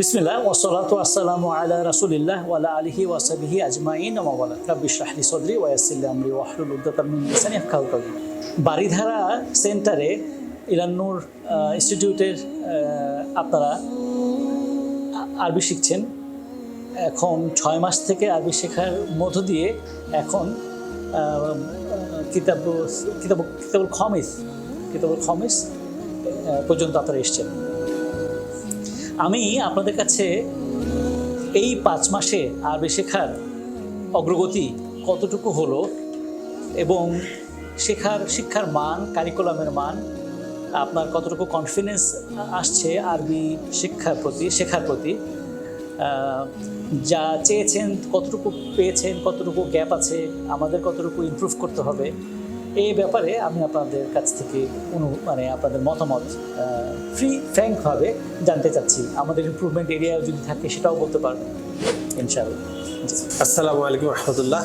বিসমিল্লাহ ওসলাত আসসালামু আলা রাসুলিল্লাহ ওয়ালা আলিহি ওয়াসাবিহি আজমাইন। ওমাওয়ালা রাব্বি শাহলি সদরি ওয়াসিল্লা আমরি ওয়াহলুল উদ্দাতাম মিন লিসানি ইয়াফকাহু কওলি। বাড়িধারা সেন্টারে ইরান্নুর ইনস্টিটিউটের আপনারা আরবি শিখছেন। এখন ছয় মাস থেকে আরবি শেখার মধ্য দিয়ে এখন কিতাব কিতাব কিতাবুল খমিস কিতাবুল খমিস পর্যন্ত আপনারা এসছেন। আমি আপনাদের কাছে এই পাঁচ মাসে আরবি শেখার অগ্রগতি কতটুকু হলো এবং শেখার, শিক্ষার মান কারিকুলামের মান, আপনার কতটুকু কনফিডেন্স আসছে আরবি শিক্ষার প্রতি, শেখার প্রতি যা চেয়েছেন, কতটুকু পেয়েছেন, কতটুকু গ্যাপ আছে, আমাদের কতটুকু ইমপ্রুভ করতে হবে এই ব্যাপারে আমি আপনাদের কাছ থেকে অনু মানে আপনাদের মতামত ফ্রি ফ্র্যাঙ্কভাবে জানতে চাচ্ছি। আমাদের ইম্প্রুভমেন্ট এরিয়া যদি থাকে সেটাও বলতে পারবেন, ইনশাআল্লাহ। আসসালামু আলাইকুম রহমতুল্লাহ।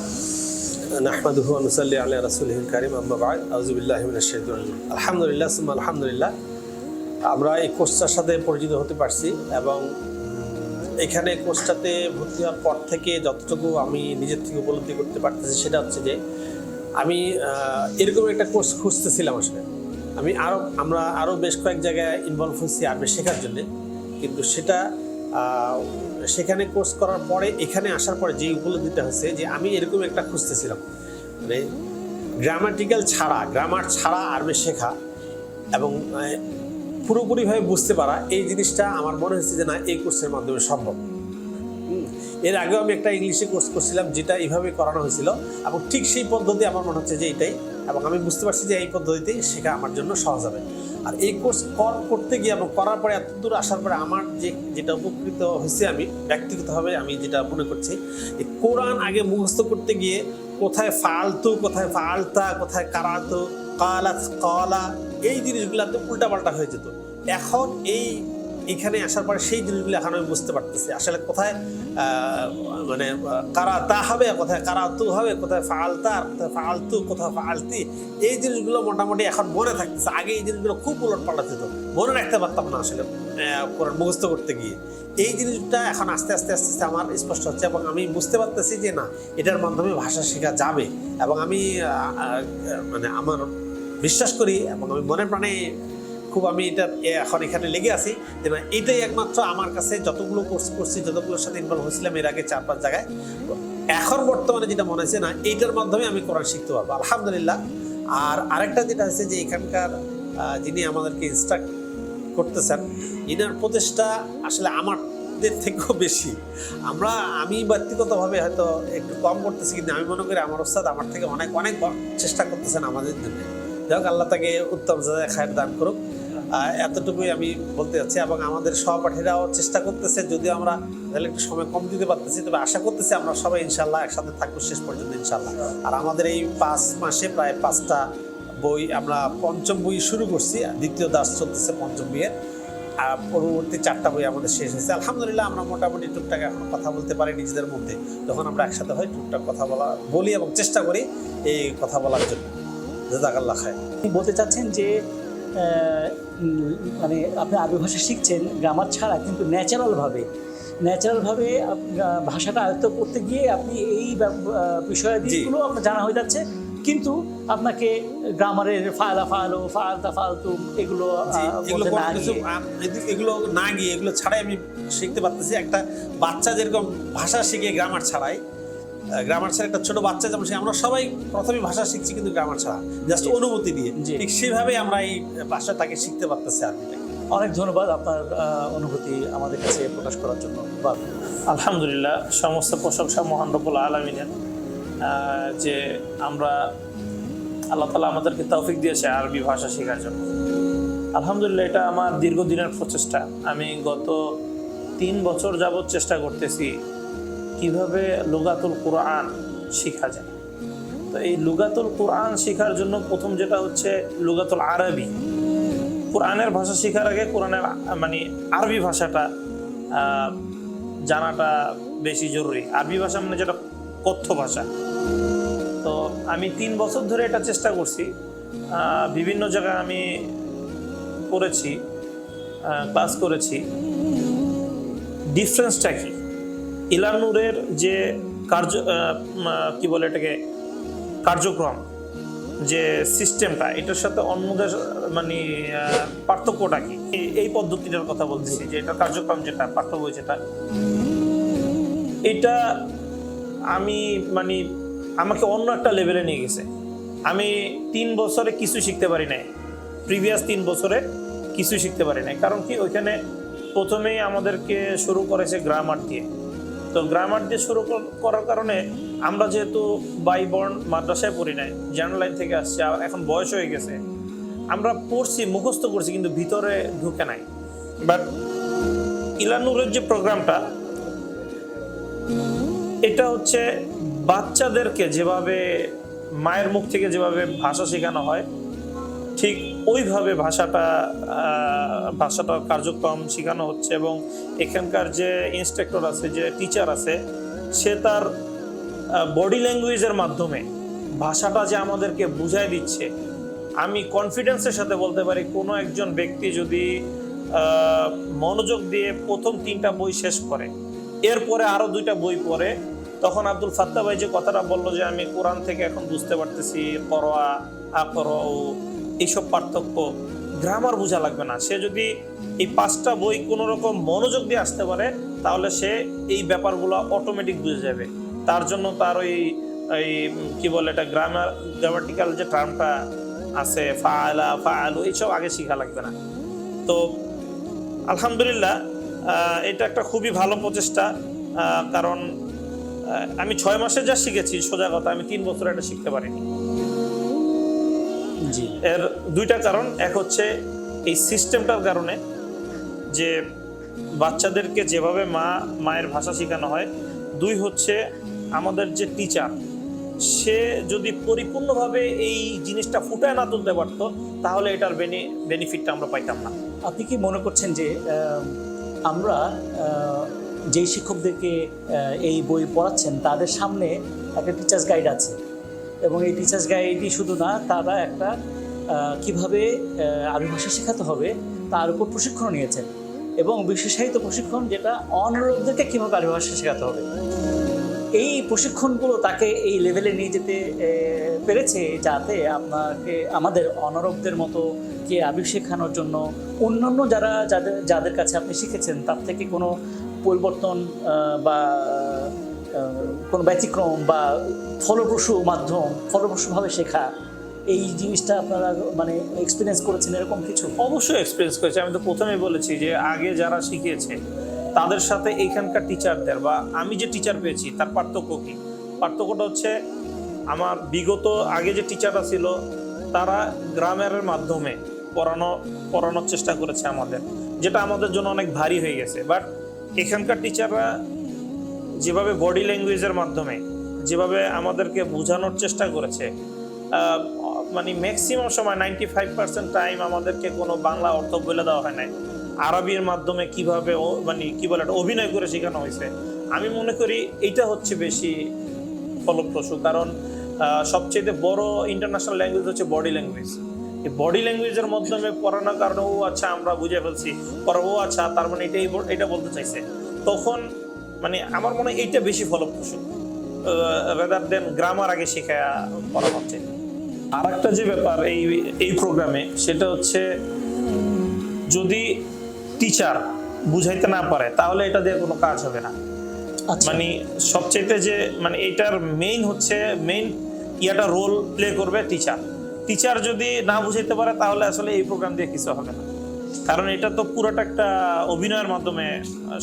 নাহমাদুহু ওয়া নুসাল্লি আলা রাসূলিহিল কারীম, আম্মা বা'দ। আউযু বিল্লাহি মিনাশ শাইতানির রাজিম। আলহামদুলিল্লাহ, সুম্মা আলহামদুলিল্লাহ। আমরা এই কোর্সটার সাথে পরিচিত হতে পারছি এবং এখানে কোর্সটাতে ভর্তি হওয়ার পর থেকে যতটুকু আমি নিজের থেকে উপলব্ধি করতে পারতেছি সেটা হচ্ছে যে আমি এরকম একটা কোর্স খুঁজতেছিলাম আসলে। আমি আরও আমরা আরও বেশ কয়েক জায়গায় ইনভলভ হয়েছি আরবি শেখার জন্য। কিন্তু সেটা সেখানে কোর্স করার পরে, এখানে আসার পরে যে উপলব্ধিটা হয়েছে যে আমি এরকম একটা খুঁজতেছিলাম। মানে গ্রামাটিক্যাল ছাড়া গ্রামার ছাড়া আরবি শেখা এবং পুরোপুরিভাবে বুঝতে পারা, এই জিনিসটা আমার মনে হয়েছে যে না, এই কোর্সের মাধ্যমে সম্ভব। এর আগেও আমি একটা ইংলিশে কোর্স করছিলাম, যেটা এইভাবে করানো হয়েছিল। এবং ঠিক সেই পদ্ধতি আমার মনে হচ্ছে যে এটাই। এবং আমি বুঝতে পারছি যে এই পদ্ধতিতেই শেখা আমার জন্য সহজ হবে। আর এই কোর্স কর, করতে গিয়ে এবং করার পরে এত দূর আসার পরে আমার যে, যেটা উপকৃত হয়েছে আমি, ব্যক্তিগতভাবে আমি যেটা মনে করছি যে কোরআন আগে মুখস্থ করতে গিয়ে কোথায় ফালতু, কোথায় ফালতা, কোথায় কারাতু কালা কলা, এই জিনিসগুলোতে উল্টাপাল্টা হয়ে যেত। এখন এই এখানে আসার পরে সেই জিনিসগুলো এখন আমি বুঝতে পারতেছি। আসলে কোথায় মানে কারা তা হবে, কোথায় কারা তু হবে, কোথায় ফালতা আর কোথায় ফালতু কোথায় ফালতি এই জিনিসগুলো মোটামুটি এখন মনে থাকতেছে। আগে এই জিনিসগুলো খুব উলট পাল্টা যেত মনে রাখতে পারতাম না আসলে কোরআন মুখস্থ করতে গিয়ে। এই জিনিসটা এখন আস্তে আস্তে আস্তে আস্তে আমার স্পষ্ট হচ্ছে এবং আমি বুঝতে পারতেছি যে না, এটার মাধ্যমে ভাষা শেখা যাবে। এবং আমি মানে আমার বিশ্বাস করি এবং আমি মনে প্রাণে খুব আমি এটা এখন এখানে লেগে আছি এটাই একমাত্র আমার কাছে যতগুলো কোর্স করছি, যতগুলোর সাথে ইনভলভ হয়েছিলাম এর আগে চার পাঁচ জায়গায়। এখন বর্তমানে যেটা মনে হচ্ছে না, এইটার মাধ্যমে আমি কোরআন শিখতে পারব, আলহামদুলিল্লাহ। আর আরেকটা যেটা হচ্ছে যে এখানকার যিনি আমাদেরকে ইনস্ট্রাক্ট করতেছেন, ইনার প্রচেষ্টা আসলে আমাদের থেকেও বেশি। আমরা, আমি ব্যক্তিগতভাবে হয়তো একটু কম করতেছি, কিন্তু আমি মনে করি আমার ওস্তাদ আমার থেকে অনেক অনেক চেষ্টা করতেছেন আমাদের জন্য। যাই হোক, আল্লাহ তাকে উত্তম জায়গায় খায়ের দান করুক। এতটুকুই আমি বলতে যাচ্ছি এবং আমাদের সহপাঠীরাও চেষ্টা করতেছে, যদিও আমরা তাহলে একটু সময় কম দিতে পারতেছি, তবে আশা করতেছি আমরা সবাই ইনশাল্লাহ একসাথে থাকব শেষ পর্যন্ত ইনশাল্লাহ আর আমাদের এই পাঁচ মাসে প্রায় পাঁচটা বই আমরা পঞ্চম বই শুরু করছি দ্বিতীয় দাস চলতেছে পঞ্চম বইয়ের আর পরবর্তী চারটা বই আমাদের শেষ হয়েছে। আলহামদুলিল্লাহ আমরা মোটামুটি টুকটাক এখন কথা বলতে পারি নিজেদের মধ্যে, যখন আমরা একসাথে হই টুকটাক কথা বলা, বলি এবং চেষ্টা করি এই কথা বলার জন্য। জাজাকাল্লাহ খায় বলতে চাচ্ছেন যে মানে আপনি আরবি ভাষা শিখছেন গ্রামার ছাড়া কিন্তু ন্যাচারালভাবে ন্যাচারালভাবে ভাষাটা আয়ত্ত করতে গিয়ে আপনি এই বিষয়াদিগুলো আপনার জানা হয়ে যাচ্ছে কিন্তু আপনাকে গ্রামারের ফায়লা ফালো ফালতা ফালতু এগুলো এগুলো না গিয়ে। এগুলো ছাড়াই আমি শিখতে পারতেছি। একটা বাচ্চা যেরকম ভাষা শিখে গ্রামার ছাড়াই গ্রামার ছাড়া একটা ছোট বাচ্চা যেমন সে আমরা সবাই প্রথমে ভাষা শিখছি কিন্তু গ্রামার ছাড়া। জাস্ট জি। অনুমতি দিয়ে। ঠিক সেভাবে আমরা এই ভাষাটাকে শিখতে পারতেছি আরবিটাকে অনেক ধন্যবাদ আপনার অনুভূতি আমাদের কাছে প্রকাশ করার জন্য। বা আলহামদুলিল্লাহ সমস্ত প্রশংসা মহান রব্বুল আলমিনের যে আমরা আল্লাহ তালা আমাদেরকে তৌফিক দিয়েছে আরবি ভাষা শেখার জন্য। আলহামদুলিল্লাহ এটা আমার দীর্ঘদিনের প্রচেষ্টা। আমি গত তিন বছর যাবৎ চেষ্টা করতেছি কীভাবে লুগাতুল কোরআন শেখা যায়? তো এই লুগাতুল কোরআন শেখার জন্য প্রথম যেটা হচ্ছে লুগাতুল আরবি। কোরআনের ভাষা শেখার আগে কোরআনের মানে আরবি ভাষাটা জানাটা বেশি জরুরি। আরবি ভাষা মানে যেটা কথ্য ভাষা। তো আমি তিন বছর ধরে এটা চেষ্টা করছি। বিভিন্ন জায়গায় আমি করেছি ক্লাস করেছি। ডিফারেন্সটা কি? ইলানুরের যে কার্য কি বলে এটাকে, কার্যক্রম, যে সিস্টেমটা এটার সাথে অন্যদের মানে পার্থক্যটা কি? এই- এই পদ্ধতিটার কথা বলতেছি, যে এটা কার্যক্রম যেটা, পার্থক্য যেটা। এটা আমি মানে আমাকে অন্য একটা লেভেলে নিয়ে গেছে। আমি তিন বছরে কিছু শিখতে পারি নাই। প্রিভিয়াস তিন বছরে কিছু শিখতে পারি নাই। কারণ কি, ওইখানে প্রথমেই আমাদেরকে শুরু করেছে গ্রামার দিয়ে। তো গ্রামার দিয়ে শুরু করার কারণে আমরা যেহেতু বাইবর্ন মাদ্রাসায় পড়ি নাই জেনারেল লাইন থেকে আসছি, আর এখন বয়স হয়ে গেছে, আমরা পড়ছি, মুখস্থ করছি, কিন্তু ভিতরে ঢুকে নাই। বাট ইলানুরের যে প্রোগ্রামটা এটা হচ্ছে বাচ্চাদেরকে যেভাবে মায়ের মুখ থেকে যেভাবে ভাষা শেখানো হয় ঠিক ওইভাবে ভাষাটা ভাষাটা কার্যক্রম শেখানো হচ্ছে এবং এখানকার যে ইনস্ট্রাক্টর আছে, যে টিচার আছে, সে তার বডি ল্যাঙ্গুয়েজের মাধ্যমে ভাষাটা যে আমাদেরকে বুঝাই দিচ্ছে, আমি কনফিডেন্সের সাথে বলতে পারি, কোনো একজন ব্যক্তি যদি মনোযোগ দিয়ে প্রথম তিনটা বই শেষ করে, এরপরে আরও দুইটা বই পড়ে, তখন আব্দুল ফাত্তা ভাই যে কথাটা বলল যে, আমি কোরআন থেকে এখন বুঝতে পারতেছি করোয়া আকর এইসব পার্থক্য গ্রামার বোঝা লাগবে না। সে যদি এই পাঁচটা বই কোনো রকম মনোযোগ দিয়ে আসতে পারে, তাহলে সে এই ব্যাপারগুলো অটোমেটিক বুঝে যাবে। তার জন্য তার ওই, এই কি বলে এটা গ্রামার গ্রামাটিক্যাল যে টার্মটা আছে ফাআলা ফাআলু এইসব আগে শেখা লাগবে না। তো আলহামদুলিল্লাহ এটা একটা খুবই ভালো প্রচেষ্টা কারণ আমি ছয় মাসে যা শিখেছি, সোজা কথা, আমি তিন বছর এটা শিখতে পারিনি। এর দুইটা কারণ এক হচ্ছে এই সিস্টেমটার কারণে যে বাচ্চাদেরকে যেভাবে মা মায়ের ভাষা শেখানো হয় দুই হচ্ছে আমাদের যে টিচার সে যদি পরিপূর্ণভাবে এই জিনিসটা ফুটায় না তুলতে পারতো তাহলে এটার বেনি বেনিফিটটা আমরা পাইতাম না। আপনি কি মনে করছেন যে আমরা যেই শিক্ষকদেরকে এই বই পড়াচ্ছেন তাদের সামনে একটা টিচার্স গাইড আছে? এবং এই টিচার্স গাইডই শুধু না, তারা একটা কীভাবে আরবি ভাষা শেখাতে হবে তার উপর প্রশিক্ষণ নিয়েছেন। এবং বিশেষায়িত প্রশিক্ষণ যেটা অনরোধদেরকে কীভাবে আরবি ভাষা শেখাতে হবে। এই প্রশিক্ষণগুলো তাকে এই লেভেলে নিয়ে যেতে পেরেছে যাতে আপনাকে, আমাদের অনারবদের মতো কে আবির শেখানোর জন্য অন্যান্য যারা, যাদের যাদের কাছে আপনি শিখেছেন, তার থেকে কোনো পরিবর্তন বা কোনো ব্যতিক্রম বা ফলপ্রসূ মাধ্যম, ফলপ্রসূভাবে শেখা, এই জিনিসটা আপনারা মানে এক্সপিরিয়েন্স করেছেন এরকম কিছু? অবশ্যই এক্সপিরিয়েন্স করেছি। আমি তো প্রথমেই বলেছি যে আগে যারা শিখিয়েছে, তাদের সাথে এইখানকার টিচারদের বা আমি যে টিচার পেয়েছি, তার পার্থক্য কী? পার্থক্যটা হচ্ছে আমার বিগত আগে যে টিচাররা ছিল, তারা গ্রামের মাধ্যমে পড়ানো, পড়ানোর চেষ্টা করেছে আমাদের, যেটা আমাদের জন্য অনেক ভারী হয়ে গেছে। বাট এখানকার টিচাররা যেভাবে বডি ল্যাঙ্গুয়েজের মাধ্যমে, যেভাবে আমাদেরকে বোঝানোর চেষ্টা করেছে মানে ম্যাক্সিমাম সময় নাইনটি ফাইভ পার্সেন্ট টাইম আমাদেরকে কোনো বাংলা অর্থ বলে দেওয়া হয় নাই। আরবির মাধ্যমে কীভাবে মানে কী বলে এটা অভিনয় করে শেখানো হয়েছে। আমি মনে করি এইটা হচ্ছে বেশি ফলপ্রসূ, কারণ সবচেয়ে বড় ইন্টারন্যাশনাল ল্যাঙ্গুয়েজ হচ্ছে বডি ল্যাঙ্গুয়েজ এই বডি ল্যাঙ্গুয়েজের মাধ্যমে পড়ানোর কারণে, ও আচ্ছা আমরা বুঝে ফেলছি ও আচ্ছা তার মানে এটাই এটা বলতে চাইছে। তখন মানে আমার মনে হয় এইটা বেশি ফলপ্রসূ। রেদার দেন গ্রামার আগে শেখা পড়ানো হচ্ছে। আর একটা যে ব্যাপার এই এই প্রোগ্রামে সেটা হচ্ছে যদি টিচার বুঝাইতে না পারে তাহলে এটা দিয়ে কোনো কাজ হবে না। আচ্ছা। মানে সবচেয়ে যে মানে এটার মেইন হচ্ছে মেইন ইয়াটা রোল প্লে করবে টিচার টিচার যদি না বুঝাইতে পারে তাহলে আসলে এই প্রোগ্রাম দিয়ে কিছু হবে না। কারণ এটা তো পুরোটা একটা অভিনয়ের মাধ্যমে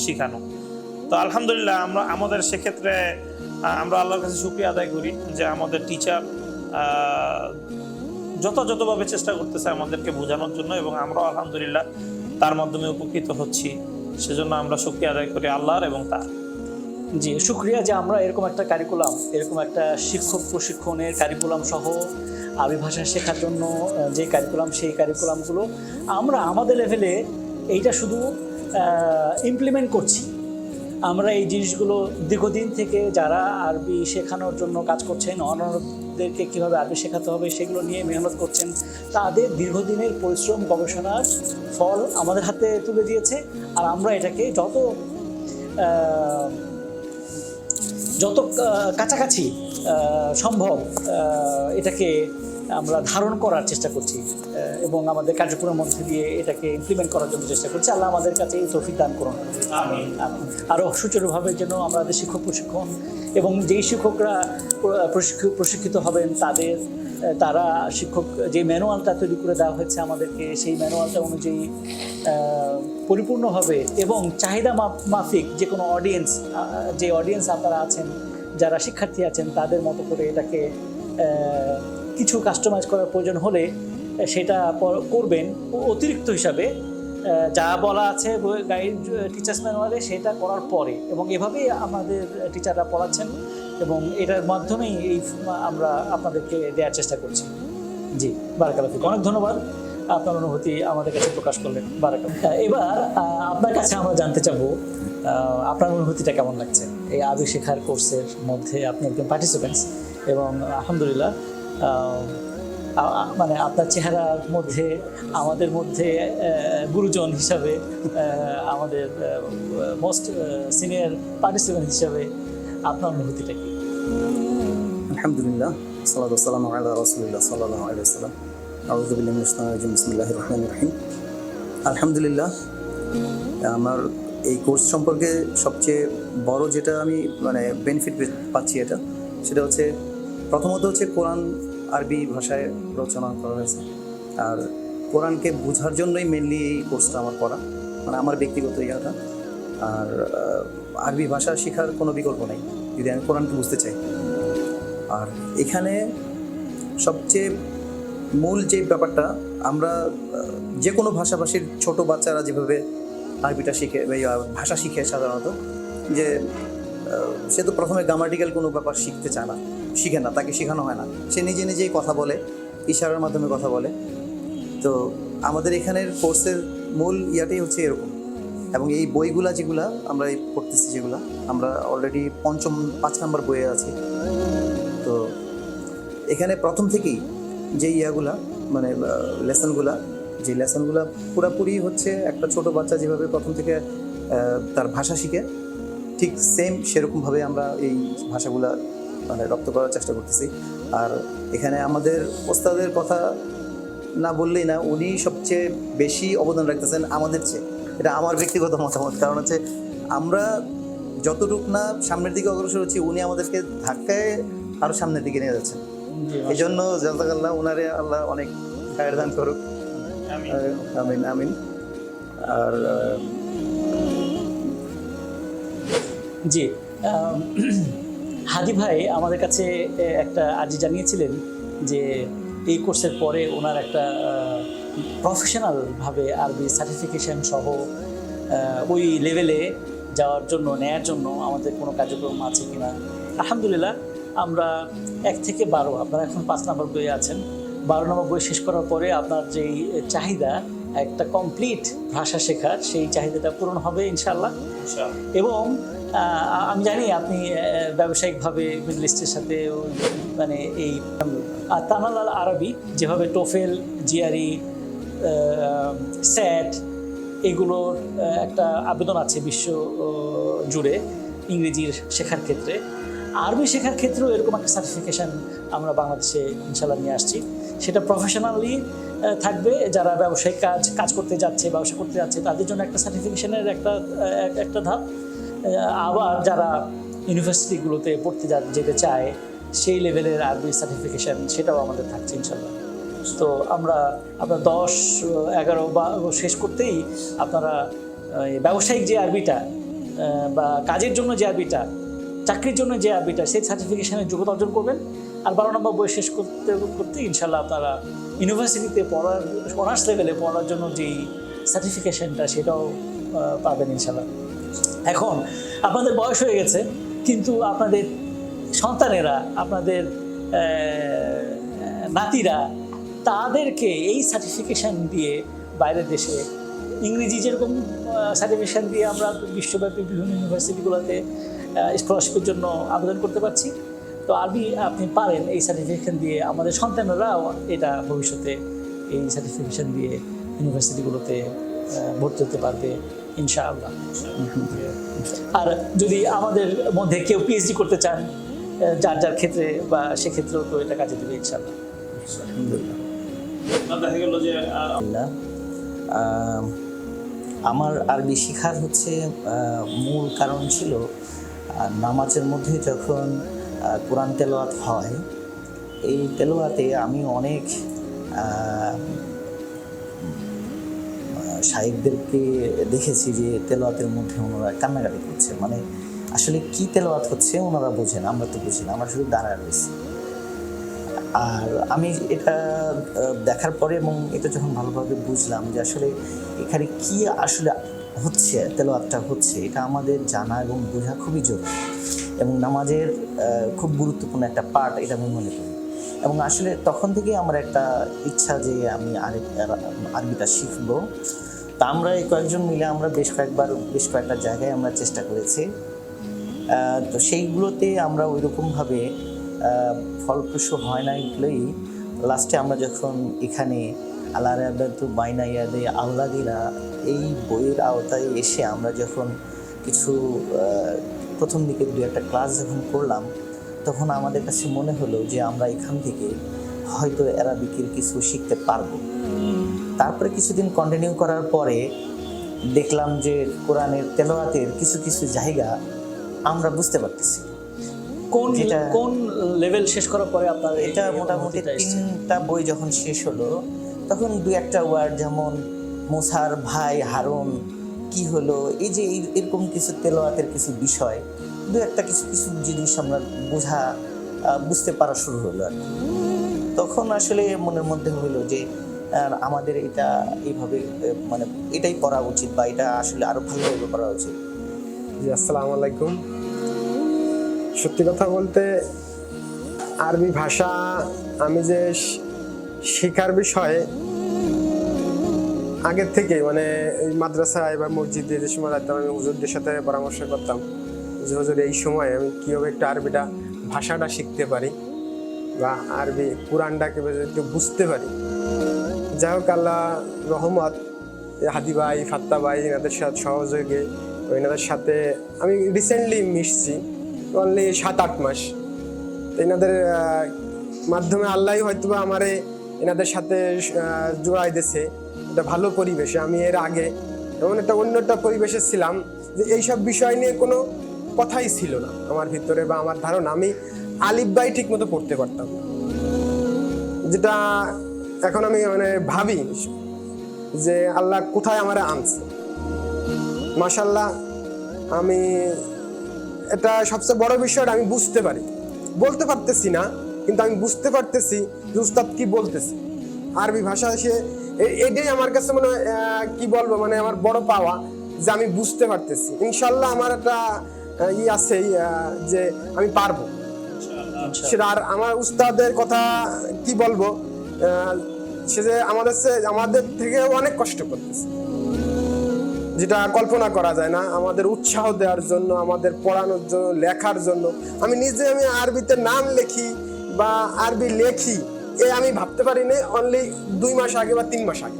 শেখানো। তো আলহামদুলিল্লাহ আমরা, আমাদের সেক্ষেত্রে আমরা আল্লাহর কাছে শুক্রিয়া আদায় করি যে আমাদের টিচার যথাযথভাবে চেষ্টা করতেছে আমাদেরকে বোঝানোর জন্য এবং আমরাও আলহামদুলিল্লাহ তার মাধ্যমে উপকৃত হচ্ছি। সেজন্য আমরা শুক্রিয়া আদায় করি আল্লাহর এবং তার। জি, শুক্রিয়া যে আমরা এরকম একটা কারিকুলাম এরকম একটা শিক্ষক প্রশিক্ষণের কারিকুলাম সহ আরবি ভাষা শেখার জন্য যে কারিকুলাম সেই কারিকুলামগুলো আমরা আমাদের লেভেলে এইটা শুধু ইমপ্লিমেন্ট করছি। আমরা এই জিনিসগুলো দীর্ঘদিন থেকে যারা আরবি শেখানোর জন্য কাজ করছেন অনরদেরকে কীভাবে আরবি শেখাতে হবে সেগুলো নিয়ে মেহনত করছেন, তাদের দীর্ঘদিনের পরিশ্রম, গবেষণার ফল আমাদের হাতে তুলে দিয়েছে আর আমরা এটাকে যত যত কাছাকাছি সম্ভব এটাকে আমরা ধারণ করার চেষ্টা করছি। এবং আমাদের কার্যক্রমের মধ্যে দিয়ে এটাকে ইমপ্লিমেন্ট করার জন্য চেষ্টা করছি। আল্লাহ আমাদের কাছে এই তৌফিক দান করুন। আরও সুচারুভাবে যেন আমাদের শিক্ষক প্রশিক্ষণ এবং যেই শিক্ষকরা প্র- প্রশিক্ষিত হবেন তাদের তারা শিক্ষক যে ম্যানুয়ালটা তৈরি করে দেওয়া হয়েছে আমাদেরকে সেই ম্যানুয়ালটা অনুযায়ী পরিপূর্ণভাবে এবং চাহিদা মাফিক যে কোনো অডিয়েন্স যে অডিয়েন্স আপনারা আছেন যারা শিক্ষার্থী আছেন তাদের মতো করে এটাকে কিছু কাস্টমাইজ করার প্রয়োজন হলে সেটা করবেন। অতিরিক্ত হিসাবে যা বলা আছে গাইড, টিচার্স ম্যানুয়ালে সেটা করার পরে, এবং এভাবেই আমাদের টিচাররা পড়াচ্ছেন এবং এটার মাধ্যমেই এই আমরা আপনাদেরকে দেওয়ার চেষ্টা করছি। জি বারাকালাফিক অনেক ধন্যবাদ। আপনার অনুভূতি আমাদের কাছে প্রকাশ করলেন। বারাকাল এবার আপনার কাছে আমরা জানতে চাবো আপনার অনুভূতিটা কেমন লাগছে? এই আবি শেখার কোর্সের মধ্যে আপনি একজন পার্টিসিপেন্টস এবং আলহামদুলিল্লাহ মানে আপনার চেহারার মধ্যে, আমাদের মধ্যে গুরুজন হিসাবে আমাদের মোস্ট সিনিয়র পার্টিসিপেন্ট হিসাবে আপনার অনুভূতিটা কি? আলহামদুলিল্লাহ সালাম আল্লাহ রসুলিল্লাহ সাল্লাহ আলাইসাল্লাম আউজুবিল্লাহ রহমান রহিম। আলহামদুলিল্লাহ, আমার এই কোর্স সম্পর্কে সবচেয়ে বড় যেটা আমি মানে বেনিফিট পাচ্ছি এটা, সেটা হচ্ছে প্রথমত হচ্ছে কোরআন আরবি ভাষায় রচনা করা হয়েছে। আর কোরআনকে বোঝার জন্যই মেনলি এই কোর্সটা আমার করা। মানে আমার ব্যক্তিগত ইয়াটা। আর আরবি ভাষা শেখার কোনো বিকল্প নেই, যদি আমি কোরআনকে বুঝতে চাই। আর এখানে সবচেয়ে মূল যে ব্যাপারটা, আমরা যে কোনো ভাষাভাষীর ছোট বাচ্চারা যেভাবে আরবিটা শিখে ভাষা শিখে সাধারণত, যে সে তো প্রথমে গ্রামাটিক্যাল কোনো ব্যাপার শিখতে চায় না। শিখে না, তাকে শেখানো হয় না। সে নিজে নিজেই কথা বলে, ইশারার মাধ্যমে কথা বলে। তো আমাদের এখানের কোর্সের মূল ইয়াটাই হচ্ছে এরকম। এবং এই বইগুলা যেগুলা আমরা পড়তেছি যেগুলা, আমরা অলরেডি পঞ্চম, পাঁচ নম্বর বইয়ে আছি। তো এখানে প্রথম থেকেই যে ইয়াগুলা মানে লেসনগুলা যে লেসনগুলা পুরাপুরি হচ্ছে একটা ছোট বাচ্চা যেভাবে প্রথম থেকে তার ভাষা শিখে, ঠিক সেম সেরকমভাবে আমরা এই ভাষাগুলা মানে রপ্ত করার চেষ্টা করতেছি। আর এখানে আমাদের ওস্তাদের কথা না বললেই না উনি সবচেয়ে বেশি অবদান রাখতেছেন আমাদের চেয়ে। এটা আমার ব্যক্তিগত মতামত। কারণ হচ্ছে আমরা যতটুক না সামনের দিকে অগ্রসর হচ্ছি উনি আমাদেরকে ধাক্কায় আরও সামনের দিকে নিয়ে যাচ্ছেন। এই জন্য জাজাকাল্লাহ ওনারে আল্লাহ অনেক খায়ের দান করুক। আমিন। আমিন আর জি হাদি ভাই আমাদের কাছে একটা আর্জি জানিয়েছিলেন যে এই কোর্সের পরে ওনার একটা প্রফেশনালভাবে আরবি সার্টিফিকেশন সহ ওই লেভেলে যাওয়ার জন্য নেয়ার জন্য আমাদের কোনো কার্যক্রম আছে কি না আলহামদুলিল্লাহ আমরা এক থেকে বারো আপনারা এখন পাঁচ নম্বর বইয়ে আছেন। বারো নম্বর বই শেষ করার পরে আপনার যেই চাহিদা একটা কমপ্লিট ভাষা শেখার সেই চাহিদাটা পূরণ হবে ইনশাল্লাহ এবং আমি জানি আপনি ব্যবসায়িকভাবে মিডল ইস্টের সাথে মানে এই, আর তানালাল আরবি, যেভাবে টোফেল, জিয়ারি স্যাট এগুলোর একটা আবেদন আছে বিশ্ব জুড়ে, ইংরেজির শেখার ক্ষেত্রে। আরবি শেখার ক্ষেত্রেও এরকম একটা সার্টিফিকেশন আমরা বাংলাদেশে ইনশাল্লাহ নিয়ে আসছি। সেটা প্রফেশনালি থাকবে। যারা ব্যবসায়িক কাজ কাজ করতে যাচ্ছে, ব্যবসা করতে যাচ্ছে, তাদের জন্য একটা সার্টিফিকেশনের একটা একটা ধাপ। আবার যারা ইউনিভার্সিটিগুলোতে পড়তে যেতে চায়, সেই লেভেলের আরবি সার্টিফিকেশান সেটাও আমাদের থাকছে ইনশাল্লাহ তো আমরা আপনার দশ, এগারো বা শেষ করতেই আপনারা ব্যবসায়িক যে আরবিটা বা কাজের জন্য যে আরবিটা, চাকরির জন্য যে আরবিটা, সেই সার্টিফিকেশনের যোগ্যতা অর্জন করবেন। আর বারো নম্বর বই শেষ করতে করতে ইনশাল্লাহ আপনারা ইউনিভার্সিটিতে পড়ার অনার্স লেভেলে পড়ার জন্য যেই সার্টিফিকেশানটা সেটাও পাবেন ইনশাল্লাহ এখন আপনাদের বয়স হয়ে গেছে, কিন্তু আপনাদের সন্তানেরা, আপনাদের নাতিরা, তাদেরকে এই সার্টিফিকেশন দিয়ে বাইরের দেশে, ইংরেজি যেরকম সার্টিফিকেশন দিয়ে আমরা বিশ্বব্যাপী বিভিন্ন ইউনিভার্সিটিগুলোতে স্কলারশিপের জন্য আবেদন করতে পারছি। তো আরবি আপনি পারেন এই সার্টিফিকেশন দিয়ে, আমাদের সন্তানেরাও এটা ভবিষ্যতে এই সার্টিফিকেশন দিয়ে ইউনিভার্সিটিগুলোতে ভর্তি হতে পারবে। ইনশাআল্লাহ। আর যদি আমাদের মধ্যে কেউ পিএইচডি করতে চান যার যার ক্ষেত্রে বা সেক্ষেত্রেও তো এটা কাজে দেবে ইনশাআল্লাহ। আমার আরবি শিখার হচ্ছে মূল কারণ ছিল নামাজের মধ্যে যখন কোরআন তেলাওয়াত হয় এই তেলোয়াতে আমি অনেক সাহেবদেরকে দেখেছি যে তেলাওয়াতের মধ্যে ওনারা কান্নাকাটি করছে। মানে আসলে কি তেলাওয়াত হচ্ছে ওনারা বোঝেন, আমরা তো বুঝি না, আমরা শুধু দাঁড়ায় রয়েছি। আর আমি এটা দেখার পরে এবং এটা যখন ভালোভাবে বুঝলাম যে আসলে এখানে কি আসলে হচ্ছে তেলোয়াতটা হচ্ছে, এটা আমাদের জানা এবং বোঝা খুবই জরুরি। এবং নামাজের খুব গুরুত্বপূর্ণ একটা পার্ট এটা আমি মনে করি। এবং আসলে তখন থেকে আমার একটা ইচ্ছা যে আমি আরবি আরবিটা শিখব। তা আমরা এই কয়েকজন মিলে আমরা বেশ কয়েকবার বেশ কয়েকটা জায়গায় আমরা চেষ্টা করেছি। তো সেইগুলোতে আমরা ওই রকমভাবে ফলপ্রসূ হয় নাই বলেই লাস্টে আমরা যখন এখানে আল্লাহ রাব্বাতু বাইনা ইয়াদে আল্লাদিরা এই বইয়ের আওতায় এসে আমরা যখন কিছু প্রথম দিকে দু একটা ক্লাস যখন করলাম তখন আমাদের কাছে মনে হলো যে আমরা এখান থেকে হয়তো অ্যারাবিকের কিছু শিখতে পারব। তারপরে কিছুদিন কন্টিনিউ করার পরে দেখলাম যে কোরআনের তেলোয়াতের কিছু কিছু জায়গা আমরা বুঝতে পারতেছি। কোন যেটা- কোন লেভেল শেষ করার পরে আপনার এটা মোটামুটি তিনটা বই যখন শেষ হলো তখন দু একটা ওয়ার্ড যেমন মোসার ভাই হারুন কি হলো এই যে এরকম কিছু তেলোয়াতের কিছু বিষয় দু একটা কিছু কিছু জিনিস আমরা বোঝা বুঝতে পারা শুরু হলো আর কি। তখন আসলে মনের মধ্যে হলো যে আমাদের এটা এইভাবে মানে এটাই করা উচিত বা এটা আসলে আরও ভালোভাবে করা উচিত। জি, আসসালামু আলাইকুম। সত্যি কথা বলতে, আরবি ভাষা আমি যে শেখার বিষয়ে আগের থেকে মানে মাদ্রাসায় বা মসজিদে যে সময় রাখতাম আমি হুজুরদের সাথে পরামর্শ করতাম যে হুজুর এই সময় আমি কীভাবে একটু আরবিটা ভাষাটা শিখতে পারি বা আরবি কোরআনটা কীভাবে একটু বুঝতে পারি। যাই হোক, আল্লাহ রহমত হাদি ভাই, ফাত্তা ভাই, এনাদের সাথে সহযোগে, এনাদের সাথে আমি রিসেন্টলি মিশছি অনলি সাত আট মাস। এনাদের মাধ্যমে আল্লাহ হয়তো বা আমারে এনাদের সাথে জোড়াই দিয়েছে। একটা ভালো পরিবেশে, আমি এর আগে এমন একটা অন্য একটা পরিবেশে ছিলাম যে এইসব বিষয় নিয়ে কোনো কথাই ছিল না আমার ভিতরে বা আমার ধারণা। আমি আলিফ বাই ঠিক মতো পড়তে পারতাম যেটা এখন আমি মানে ভাবি যে আল্লাহ কোথায় আমার আনছে। মাশাল্লাহ আমি এটা সবচেয়ে বড় বিষয়টা আমি বুঝতে পারি। বলতে পারতেছি না, কিন্তু আমি বুঝতে পারতেছি যে উস্তাদ কি বলতেছে। আরবি ভাষা সে এটাই আমার কাছে মনে কি বলব মানে আমার বড় পাওয়া যে আমি বুঝতে পারতেছি। ইনশাল্লাহ আমার একটা ই আছে যে আমি পারব। সেটা আর আমার উস্তাদের কথা কি বলব? সে যে আমাদের সে- আমাদের থেকে অনেক কষ্ট করতেছে। যেটা কল্পনা করা যায় না আমাদের উৎসাহ দেওয়ার জন্য আমাদের পড়ানোর জন্য লেখার জন্য। আমি নিজে আমি আরবিতে নাম লেখি বা আরবি লেখি এ আমি ভাবতে পারিনি অনলি দুই মাস আগে বা তিন মাস আগে।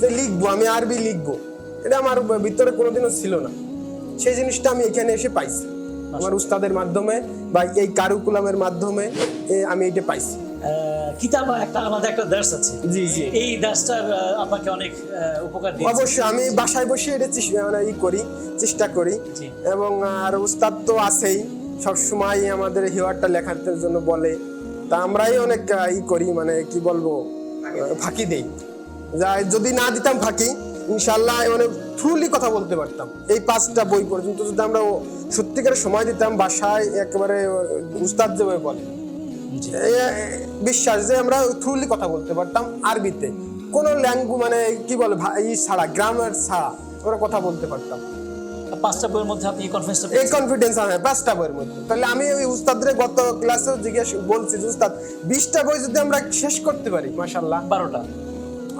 যে লিখব আমি আরবি লিখব। এটা আমার ভিতরে কোনোদিনও ছিল না। সেই জিনিসটা আমি এখানে এসে পাইছি। আমার উস্তাদের মাধ্যমে বা এই কারুকুলামের মাধ্যমে আমি এটা পাইছি। কিতাব একটা আছে। জি জি। এই দার্সটার আপনাকে অনেক উপকার দিয়েছে। অবশ্যই আমি বাসায় বসে এটা মানে ই করি চেষ্টা করি। এবং আর উস্তাদ তো আছেই সবসময় আমাদের হিওয়ারটা লেখার জন্য বলে। তা আমরাই অনেক ই করি মানে কি বলব ফাঁকি দেই। যা যদি না দিতাম ফাঁকি ইনশাল্লাহ মানে থ্রুলি কথা বলতে পারতাম। এই পাঁচটা বই পর্যন্ত যদি আমরা ও সত্যিকারের সময় দিতাম বাসায় একেবারে উস্তাদ যেভাবে বলে বিশ্বাস যে আমরা থ্রুলি কথা বলতে পারতাম আরবিতে। কোনো ল্যাঙ্গু মানে কি বলে ই ছাড়া গ্রামার ছাড়া আমরা কথা বলতে পারতাম। পাঁচটা বইয়ের মধ্যে আপনি এই এই কনফিডেন্স আমার পাঁচটা বইয়ের মধ্যে। তাহলে আমি ওই উস্তাদের গত ক্লাসেও জিজ্ঞেস বলছি যে উস্তাদ বিশটা বই যদি আমরা শেষ করতে পারি মাশাল্লাহ বারোটা।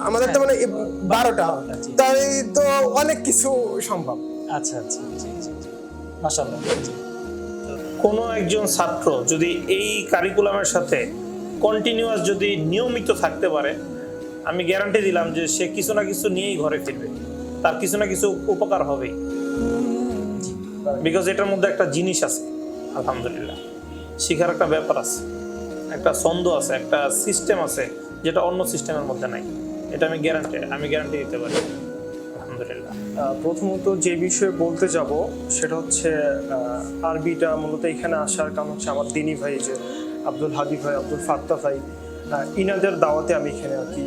আমাদের তো মানে বারোটা। তাই তো অনেক কিছু সম্ভব। আচ্ছা আচ্ছা জি কোনো একজন ছাত্র যদি এই কারিকুলামের সাথে কন্টিনিউয়াস যদি নিয়মিত থাকতে পারে আমি গ্যারান্টি দিলাম যে সে কিছু না কিছু নিয়েই ঘরে ফিরবে। তার কিছু না কিছু উপকার হবেই। বিকজ এটার মধ্যে একটা জিনিস আছে আলহামদুলিল্লাহ। শিখার একটা ব্যাপার আছে একটা ছন্দ আছে একটা সিস্টেম আছে যেটা অন্য সিস্টেমের মধ্যে নাই। এটা আমি গ্যারান্টি আমি গ্যারান্টি দিতে পারি। আলহামদুলিল্লাহ। প্রথমত যে বিষয়ে বলতে যাব, সেটা হচ্ছে আরবিটা মূলত এখানে আসার কারণ হচ্ছে আমার দিনী ভাই, যে আব্দুল হাদি ভাই, আব্দুল ফাত্তা ভাই ইনাদের দাওয়াতে আমি এখানে আর কি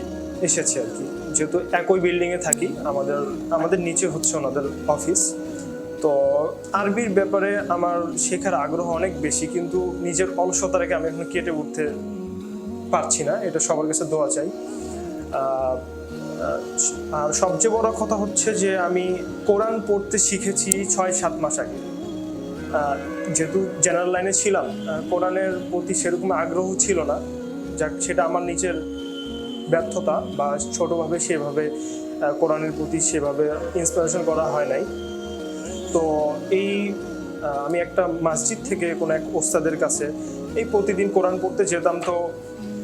এসেছি আর কি। যেহেতু একই বিল্ডিংয়ে থাকি, আমাদের আমাদের নিচে হচ্ছে ওনাদের অফিস তো আরবির ব্যাপারে আমার শেখার আগ্রহ অনেক বেশি, কিন্তু নিজের অলসতাটাকে আমি এখন কেটে উঠতে পারছি না। এটা সবার কাছে দোয়া চাই। সবচেয়ে বড় কথা হচ্ছে যে আমি কোরআন পড়তে শিখেছি ছয় সাত মাস আগে। যেহেতু জেনারেল লাইনে ছিলাম কোরআনের প্রতি সেরকম আগ্রহ ছিল না। যাক, সেটা আমার নিজের ব্যর্থতা বা ছোটোভাবে সেভাবে কোরআনের প্রতি সেভাবে ইন্সপিরেশন করা হয় নাই। তো এই আমি একটা মসজিদ থেকে কোনো এক ওস্তাদের কাছে এই প্রতিদিন কোরআন পড়তে যেতাম তো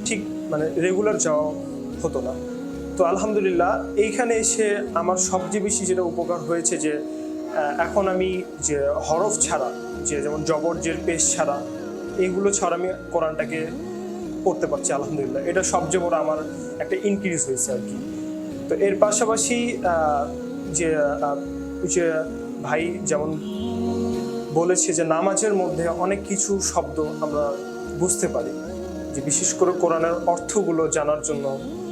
ঠিক মানে রেগুলার যাওয়া হতো না। তো আলহামদুলিল্লাহ, এইখানে এসে আমার সবচেয়ে বেশি যেটা উপকার হয়েছে যে এখন আমি যে হরফ ছাড়া, যে যেমন জবর, জের, পেশ ছাড়া এইগুলো ছাড়া আমি কোরআনটাকে পড়তে পারছি আলহামদুলিল্লাহ। এটা সবচেয়ে বড় আমার একটা ইনক্রিজ হয়েছে আর কি। তো এর পাশাপাশি যে যে ভাই যেমন বলেছে যে নামাজের মধ্যে অনেক কিছু শব্দ আমরা বুঝতে পারি, যে বিশেষ করে কোরআনের অর্থগুলো জানার জন্য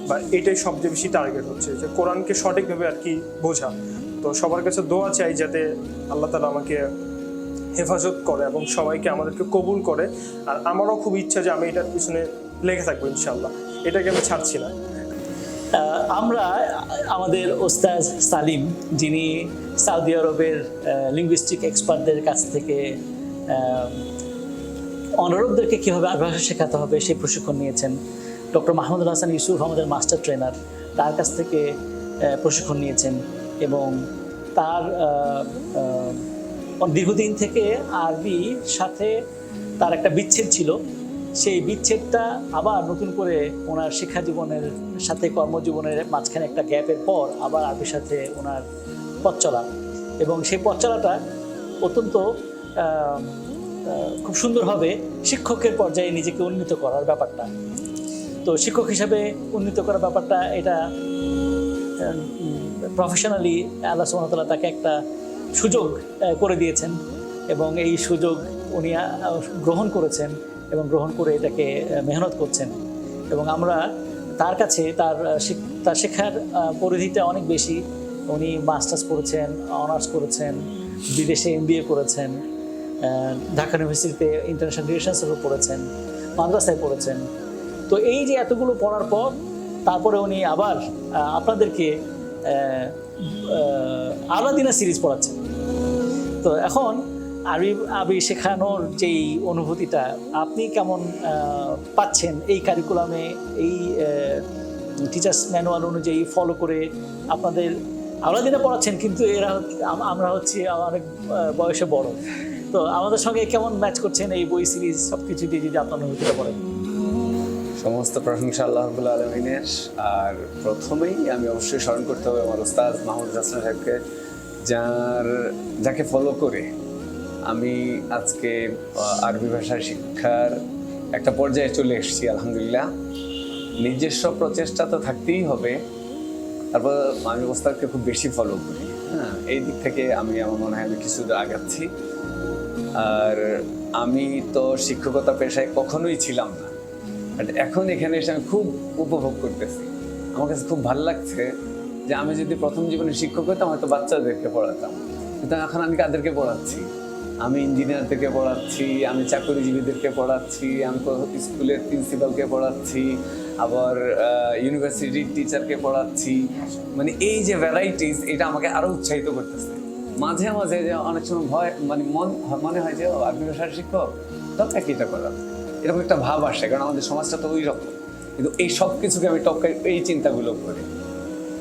বা এটাই সবচেয়ে বেশি টার্গেট হচ্ছে, যে কোরআনকে সঠিকভাবে আর কি বোঝা। তো সবার কাছে দোয়া চাই যাতে আল্লাহ তালা আমাকে হেফাজত করে এবং সবাইকে আমাদেরকে কবুল করে। আর আমারও খুব ইচ্ছা যে আমি এটার পিছনে লেগে থাকব ইনশাল্লাহ এটাকে আমি ছাড়ছি না। আমরা আমাদের ওস্তাজ সালিম যিনি সৌদি আরবের লিঙ্গুইস্টিক এক্সপার্টদের কাছ থেকে অনারবদেরকে কীভাবে ভাষা শেখাতে হবে সেই প্রশিক্ষণ নিয়েছেন। ডক্টর মাহমুদুল হাসান ইউসুফ আমাদের মাস্টার ট্রেনার তার কাছ থেকে প্রশিক্ষণ নিয়েছেন এবং তার দীর্ঘদিন থেকে আরবি সাথে তার একটা বিচ্ছেদ ছিল। সেই বিচ্ছেদটা আবার নতুন করে ওনার শিক্ষা জীবনের সাথে কর্মজীবনের মাঝখানে একটা গ্যাপের পর আবার আরবির সাথে ওনার পথ চলা। এবং সেই পথ চলাটা অত্যন্ত খুব সুন্দরভাবে শিক্ষকের পর্যায়ে নিজেকে উন্নীত করার ব্যাপারটা। তো শিক্ষক হিসাবে উন্নীত করার ব্যাপারটা এটা প্রফেশনালি আল্লাহ সুমতলা তাকে একটা সুযোগ করে দিয়েছেন এবং এই সুযোগ উনি গ্রহণ করেছেন এবং গ্রহণ করে এটাকে মেহনত করছেন এবং আমরা তার কাছে তার তার শেখার পরিধিটা অনেক বেশি। উনি মাস্টার্স করেছেন, অনার্স করেছেন, বিদেশে এম করেছেন ঢাকা ইউনিভার্সিটিতে ইন্টারন্যাশনাল রিলেশনসেরও পড়েছেন, মাদ্রাসায় পড়েছেন। তো এই যে এতগুলো পড়ার পর তারপরে উনি আবার আপনাদেরকে আলাদিনা সিরিজ পড়াচ্ছেন। তো এখন আরবি আরবি শেখানোর যেই অনুভূতিটা, আপনি কেমন পাচ্ছেন এই কারিকুলামে এই টিচার্স ম্যানুয়াল অনুযায়ী ফলো করে আপনাদের, আলাদিনা পড়াচ্ছেন কিন্তু এরা আমরা হচ্ছে অনেক বয়সে বড়। তো আমাদের সঙ্গে কেমন ম্যাচ করছেন এই বই সিরিজ সব কিছু দিয়ে যদি আপনার অনুভূতিটা বলেন? সমস্ত প্রশংসা আল্লাহ রবুল্লা আলমিনের। আর প্রথমেই আমি অবশ্যই স্মরণ করতে হবে আমার ওস্তাদ মাহমুদ হাসান সাহেবকে, যার, যাকে ফলো করে আমি আজকে আরবি ভাষার শিক্ষার একটা পর্যায়ে চলে এসেছি, আলহামদুলিল্লাহ। নিজস্ব প্রচেষ্টা তো থাকতেই হবে। তারপর আমি ওস্তাদকে খুব বেশি ফলো করি। হ্যাঁ এই দিক থেকে আমি, আমার মনে হয় আমি কিছু আগাচ্ছি। আর আমি তো শিক্ষকতা পেশায় কখনোই ছিলাম না। বাট এখন এখানে এসে আমি খুব উপভোগ করতেছি। আমার কাছে খুব ভালো লাগছে যে আমি যদি প্রথম জীবনে শিক্ষক হতাম, হয়তো বাচ্চাদেরকে পড়াতাম। কিন্তু এখন আমি কাদেরকে পড়াচ্ছি? আমি ইঞ্জিনিয়ারদেরকে পড়াচ্ছি, আমি চাকরিজীবীদেরকে পড়াচ্ছি, আমি স্কুলের প্রিন্সিপালকে পড়াচ্ছি, আবার ইউনিভার্সিটির টিচারকে পড়াচ্ছি। মানে এই যে ভ্যারাইটিস এটা আমাকে আরও উৎসাহিত করতেছে। মাঝে মাঝে যে অনেক সময় ভয় মানে মন, মনে হয় যে ভাষার শিক্ষক, তবে এটা করা? এরকম একটা ভাব আসে, কারণ আমাদের সমাজটা তো ওই রকম। কিন্তু এই সব কিছুকে আমি টপকে এই চিন্তাগুলো করি।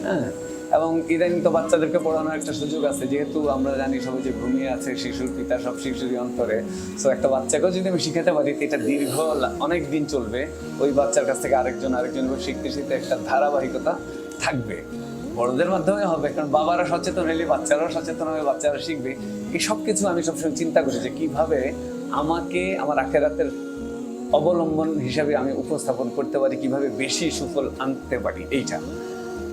হ্যাঁ? এবং ইদানিং তো বাচ্চাদেরকে পড়ানোর একটা সুযোগ আছে, যেহেতু আমরা জানি সবাই যে ঘুমিয়ে আছে, শিশুর পিতা সব শিশুরই অন্তরে। সো একটা বাচ্চাকেও যদি আমি শিখাতে পারি এটা দীর্ঘ অনেক দিন চলবে। ওই বাচ্চার কাছ থেকে আরেকজন আরেকজন শিখতে শিখতে একটা ধারাবাহিকতা থাকবে। বড়দের মাধ্যমে হবে, কারণ বাবারা সচেতন হলে বাচ্চারাও সচেতন হবে, বাচ্চারা শিখবে। এই সব কিছু আমি সবসময় চিন্তা করি যে কীভাবে আমাকে, আমার আখেরাতের অবলম্বন হিসাবে আমি উপস্থাপন করতে পারি, কীভাবে বেশি সুফল আনতে পারি, এইটা।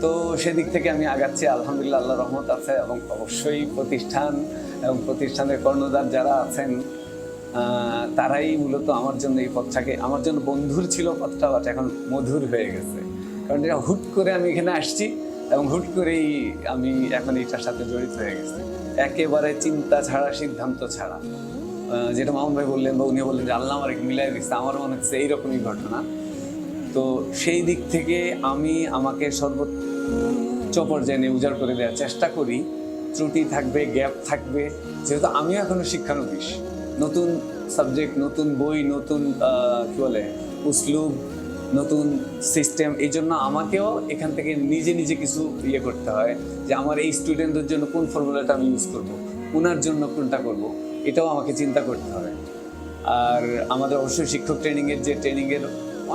তো সেদিক থেকে আমি আগাচ্ছি, আলহামদুলিল্লাহ আল্লাহ রহমত আছে এবং অবশ্যই প্রতিষ্ঠান এবং প্রতিষ্ঠানের কর্ণধার যারা আছেন তারাই মূলত আমার জন্য এই পথটাকে, আমার জন্য বন্ধুর ছিল পথটা, বাট এখন মধুর হয়ে গেছে। কারণ এটা হুট করে আমি এখানে আসছি এবং হুট করেই আমি এখন এইটার সাথে জড়িত হয়ে গেছি। একেবারে চিন্তা ছাড়া, সিদ্ধান্ত ছাড়া। যেটা মামুন ভাই বললেন বা উনি বললেন যে আল্লাহ আমার মিলাই দিচ্ছে আমার মনে হচ্ছে এইরকমই ঘটনা। তো সেই দিক থেকে আমি আমাকে সর্বোচ্চ পর্যায়ে নিয়ে উজাড় করে দেওয়ার চেষ্টা করি। ত্রুটি থাকবে, গ্যাপ থাকবে। যেহেতু আমিও এখনও শিক্ষানবিশ। নতুন সাবজেক্ট, নতুন বই, নতুন কি বলে, উসলুব, নতুন সিস্টেম, এই জন্য আমাকেও এখান থেকে নিজে নিজে কিছু ইয়ে করতে হয় যে আমার এই স্টুডেন্টদের জন্য কোন ফর্মুলাটা আমি ইউজ করব ওনার জন্য কোনটা করব। এটাও আমাকে চিন্তা করতে হবে। আর আমাদের অবশ্যই শিক্ষক ট্রেনিংয়ের যে ট্রেনিংয়ের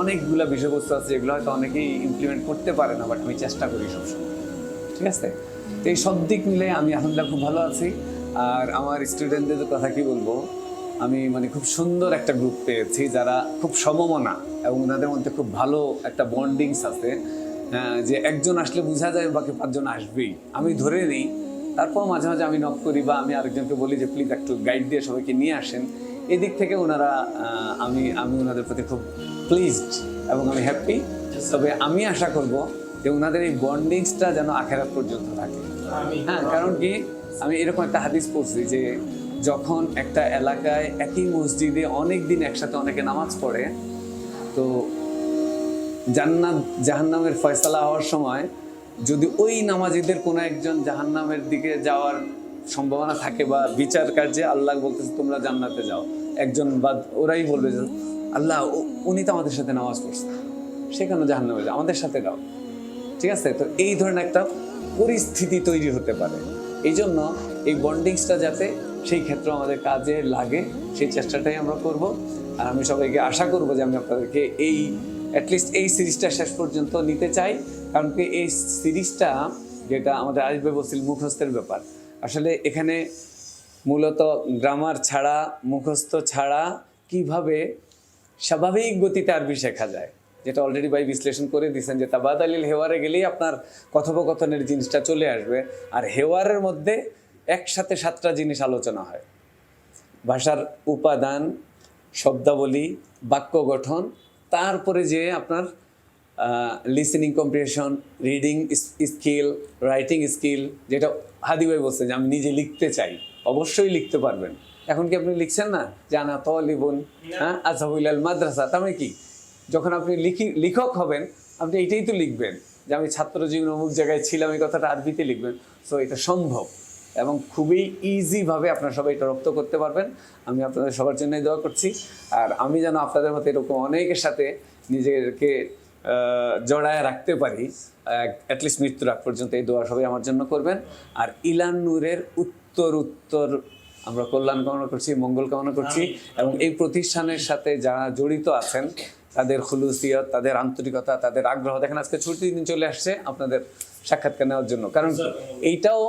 অনেকগুলো বিষয়বস্তু আছে যেগুলো হয়তো অনেকেই ইমপ্লিমেন্ট করতে পারে না বাট আমি চেষ্টা করি সবসময়। ঠিক আছে? তো এই সব দিক মিলে আমি আলহামদুলিল্লাহ খুব ভালো আছি। আর আমার স্টুডেন্টদের কথা কি বলব? আমি মানে খুব সুন্দর একটা গ্রুপ পেয়েছি যারা খুব সমমনা এবং ওনাদের মধ্যে খুব ভালো একটা বন্ডিংস আছে। যে একজন আসলে বোঝা যায় বাকি পাঁচজন আসবেই। আমি ধরে নিই তারপর মাঝে মাঝে আমি নক করি বা আমি আরেকজনকে বলি যে প্লিজ একটু গাইড দিয়ে সবাইকে নিয়ে আসেন। এদিক থেকে ওনারা আমি আমি ওনাদের প্রতি খুব প্লিজড এবং আমি হ্যাপি তবে আমি আশা করব যে ওনাদের এই বন্ডিংসটা যেন আখেরাত পর্যন্ত থাকে। হ্যাঁ কারণ কি? আমি এরকম একটা হাদিস পড়ছি যে যখন একটা এলাকায় একই মসজিদে অনেক দিন একসাথে অনেকে নামাজ পড়ে তো জান্নাত জাহান্নামের ফয়সালা হওয়ার সময় যদি ওই নামাজিদের কোনো একজন জাহান্নামের দিকে যাওয়ার সম্ভাবনা থাকে বা বিচার কার্যে আল্লাহ বলতেছে, তোমরা জান্নাতে যাও। একজন বা ওরাই বলবে যে, আল্লাহ উনি তো আমাদের সাথে নামাজ পড়ছে। সে সেখানে জাহান্নামে যাও আমাদের সাথে যাও। ঠিক আছে? তো এই ধরনের একটা পরিস্থিতি তৈরি হতে পারে। এই জন্য এই বন্ডিংসটা যাতে সেই ক্ষেত্রে আমাদের কাজে লাগে, সেই চেষ্টাটাই আমরা করব। আর আমি সবাইকে আশা করব যে আমি আপনাদেরকে এই অ্যাটলিস্ট এই সিরিজটা শেষ পর্যন্ত নিতে চাই। কারণ কি এই সিরিজটা যেটা আমাদের ভাই বলছিল মুখস্থের ব্যাপার, আসলে এখানে মূলত গ্রামার ছাড়া, মুখস্থ ছাড়া কীভাবে স্বাভাবিক গতিতে আরবি শেখা যায়, যেটা অলরেডি ভাই বিশ্লেষণ করে দিয়েছেন যে তাবাদ আলীল হেওয়ারে গেলেই আপনার কথোপকথনের জিনিসটা চলে আসবে আর হেওয়ারের মধ্যে একসাথে সাতটা জিনিস আলোচনা হয়। ভাষার উপাদান, শব্দাবলী, বাক্য গঠন, তারপরে যে আপনার listening competition reading skill writing skill যেটা হাদি ভাই বলছেন যে আমি নিজে লিখতে চাই অবশ্যই লিখতে পারবেন। এখন কি আপনি লিখছেন না? জানা তলিবুন হ্যাঁ আজহাবুল মাদ্রাসা তার মানে কি? যখন আপনি লিখি লিখক হবেন আপনি এটাই তো লিখবেন। যে আমি ছাত্র জীবন অমুক জায়গায় ছিলাম এই কথাটা আরবিতে লিখবেন। সো এটা সম্ভব। এবং খুবই ইজিভাবে আপনারা সবাই এটা রপ্ত করতে পারবেন। আমি আপনাদের সবার জন্যই দোয়া করছি। আর আমি যেন আপনাদের মতো এরকম অনেকের সাথে নিজেকে জড়ায় রাখতে পারি। অ্যাটলিস্ট মৃত্যুর আগ পর্যন্ত এই দোয়া সবাই আমার জন্য করবেন। আর ইলান নূরের উত্তর উত্তর আমরা কল্যাণ কামনা করছি মঙ্গল কামনা করছি এবং এই প্রতিষ্ঠানের সাথে যারা জড়িত আছেন তাদের খুলুসিয়ত তাদের আন্তরিকতা তাদের আগ্রহ। দেখেন আজকে ছুটির দিন চলে আসছে আপনাদের সাক্ষাৎকার নেওয়ার জন্য। কারণ এইটাও